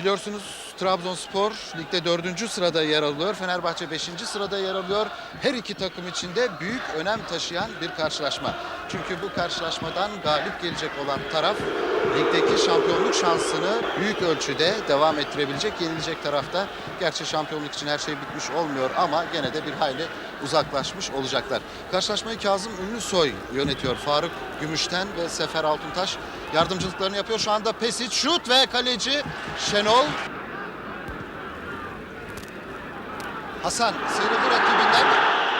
Biliyorsunuz Trabzonspor ligde dördüncü sırada yer alıyor. Fenerbahçe beşinci sırada yer alıyor. Her iki takım için de büyük önem taşıyan bir karşılaşma. Çünkü bu karşılaşmadan galip gelecek olan taraf ligdeki şampiyonluk şansını büyük ölçüde devam ettirebilecek. Yenilecek tarafta gerçi şampiyonluk için her şey bitmiş olmuyor ama gene de bir hayli uzaklaşmış olacaklar. Karşılaşmayı Kazım Ünlüsoy yönetiyor. Faruk Gümüşten ve Sefer Altuntaş yardımcılıklarını yapıyor. Şu anda Pesic şut ve kaleci Şenol Hasan sıyrıldı rakibinden.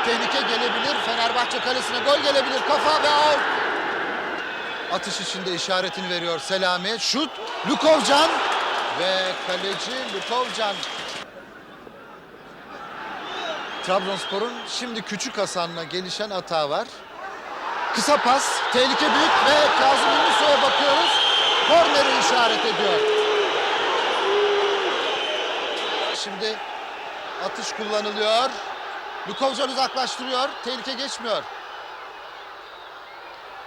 Tehlike gelebilir. Fenerbahçe kalesine gol gelebilir. Kafa ve out. Atış içinde işaretini veriyor Selami. Şut Lukovcan ve kaleci Lukovcan. Trabzonspor'un şimdi Küçük Hasan'la gelişen hata var. Kısa pas, tehlike büyük ve Kazım Ünlüsoy'a bakıyoruz. Korneri işaret ediyor. Şimdi atış kullanılıyor. Lukovcan uzaklaştırıyor. Tehlike geçmiyor.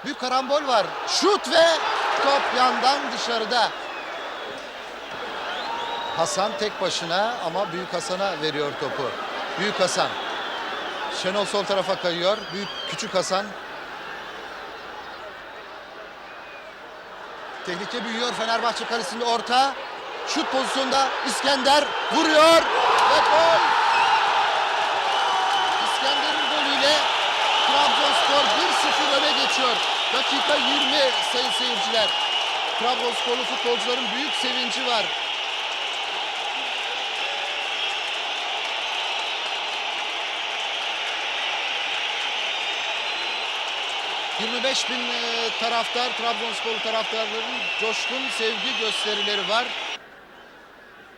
Büyük karambol var. Şut ve top yandan dışarıda. Hasan tek başına ama Büyük Hasan'a veriyor topu. Büyük Hasan. Şenol sol tarafa kayıyor. Büyük Küçük Hasan. Tehlike büyüyor Fenerbahçe kalesinde orta. Şut pozisyonda İskender vuruyor ve gol. İskender'in golüyle Trabzonspor 1-0 öne geçiyor. Dakika 20 sayın seyirciler. Trabzonsporlu futbolcuların büyük sevinci var. ...25 bin e, taraftar, Trabzonspor taraftarlarının coşkun sevgi gösterileri var.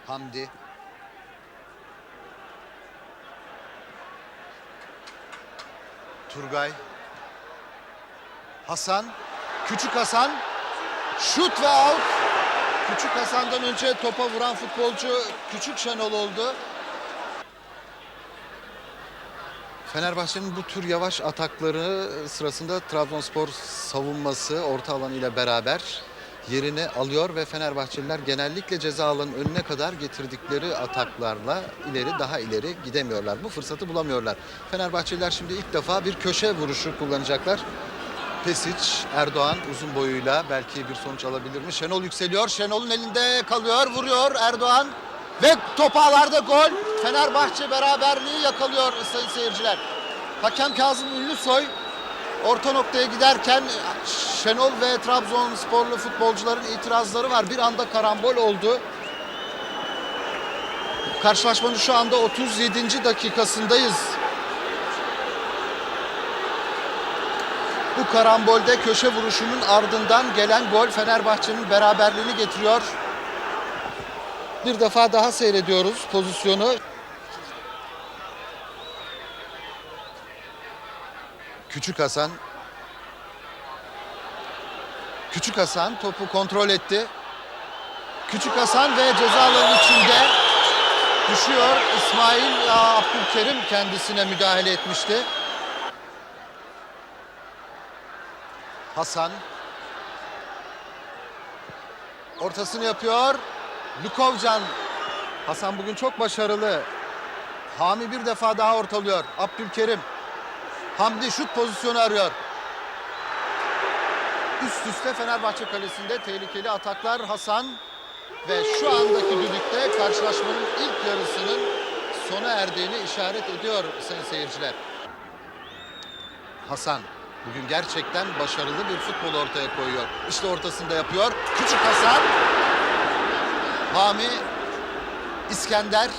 Hamdi. Turgay. Hasan. Küçük Hasan. Şut ve out. Küçük Hasan'dan önce topa vuran futbolcu Küçük Şenol oldu. Fenerbahçe'nin bu tür yavaş atakları sırasında Trabzonspor savunması orta alanıyla beraber yerini alıyor ve Fenerbahçeliler genellikle ceza alanının önüne kadar getirdikleri ataklarla ileri daha ileri gidemiyorlar. Bu fırsatı bulamıyorlar. Fenerbahçeliler şimdi ilk defa bir köşe vuruşu kullanacaklar. Pesic, Erdoğan uzun boyuyla belki bir sonuç alabilir mi? Şenol yükseliyor. Şenol'un elinde kalıyor, vuruyor Erdoğan. Ve top ağlarda gol. Fenerbahçe beraberliği yakalıyor sayın seyirciler. Hakem Kazım Ünlüsoy orta noktaya giderken Şenol ve Trabzonsporlu futbolcuların itirazları var. Bir anda karambol oldu. Karşılaşmanın şu anda 37. dakikasındayız. Bu karambolde köşe vuruşunun ardından gelen gol Fenerbahçe'nin beraberliğini getiriyor. Bir defa daha seyrediyoruz pozisyonu. Küçük Hasan. Küçük Hasan topu kontrol etti. Küçük Hasan ve cezaların içinde düşüyor. İsmail Abdülkerim kendisine müdahale etmişti. Hasan. Ortasını yapıyor. Lukovcan. Hasan bugün çok başarılı. Hami bir defa daha ortalıyor. Abdülkerim. Hamdi şut pozisyonu arıyor. Üst üste Fenerbahçe kalesinde tehlikeli ataklar Hasan ve şu andaki düdükte karşılaşmanın ilk yarısının sona erdiğini işaret ediyor sayın seyirciler. Hasan bugün gerçekten başarılı bir futbol ortaya koyuyor. İşte ortasında yapıyor. Küçük Hasan. Hami. İskender.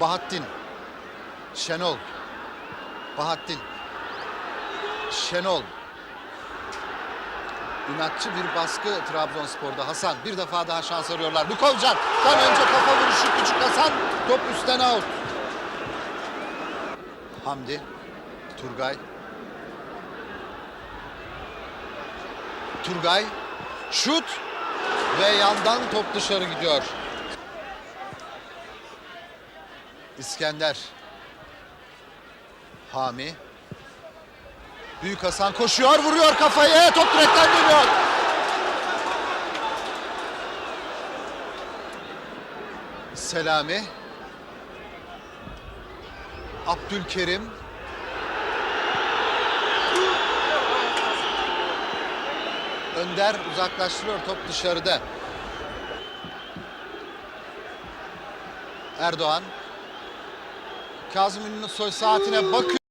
Bahattin. Şenol. Bahattin. Şenol. İnatçı bir baskı Trabzonspor'da. Hasan bir defa daha şans arıyorlar. Lukovcan. Tam önce kafa vuruşu küçük Hasan. Top üstten out. Hamdi. Turgay. Turgay. Şut. Ve yandan top dışarı gidiyor. İskender. Hami. Büyük Hasan koşuyor, vuruyor kafayı. Top direkten dönüyor. Selami. Abdülkerim. Önder uzaklaştırıyor top dışarıda. Erdoğan. Kazım Ünlüsoy saatine bakıyor.